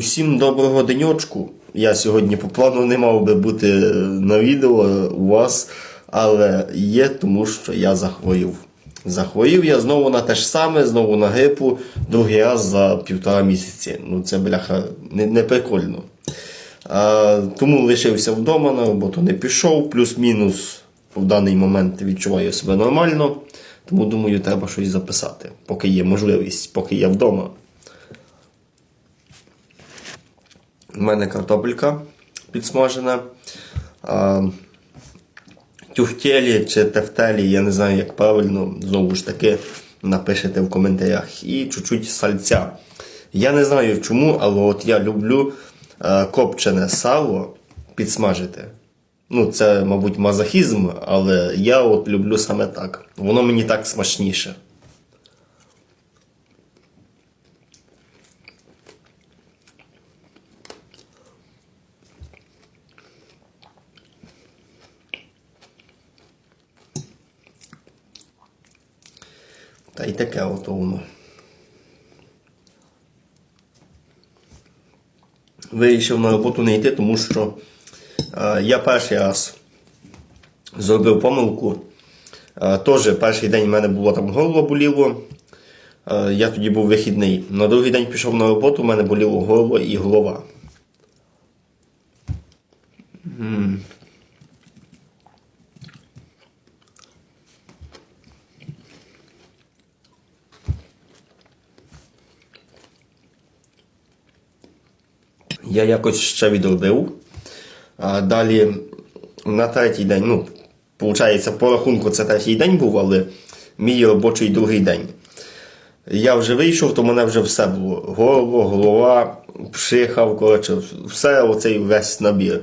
Усім доброго денечку. Я сьогодні по плану не мав би бути на відео у вас, але є, тому що я захворів. Захворів я знову на те ж саме, знову на грипу, другий раз за півтора місяці. Ну це бляха не, не прикольно. А, тому лишився вдома, на роботу не пішов, плюс-мінус в даний момент відчуваю себе нормально. Тому думаю, треба щось записати, поки є можливість, поки я вдома. У мене картопелька підсмажена. А, тюфтелі чи тефтелі, я не знаю, як правильно, знову ж таки, напишете в коментарях. І чуть-чуть сальця. Я не знаю чому, але от я люблю е, копчене сало підсмажити. Ну, це, мабуть, мазохізм, але я от люблю саме так. Воно мені так смачніше. Та й таке ото воно. Вирішив на роботу не йти, тому що е, я перший раз зробив помилку. Е, Теж перший день в мене було там горло боліло. Е, я тоді був вихідний. На другий день пішов на роботу, в мене боліло горло і голова. Я якось ще відробив. А далі на третій день, ну, виходить, по рахунку це третій день був, але мій робочий другий день. Я вже вийшов, то мене вже все було. Горло, голова, пшихав, коротше, все оцей весь набір.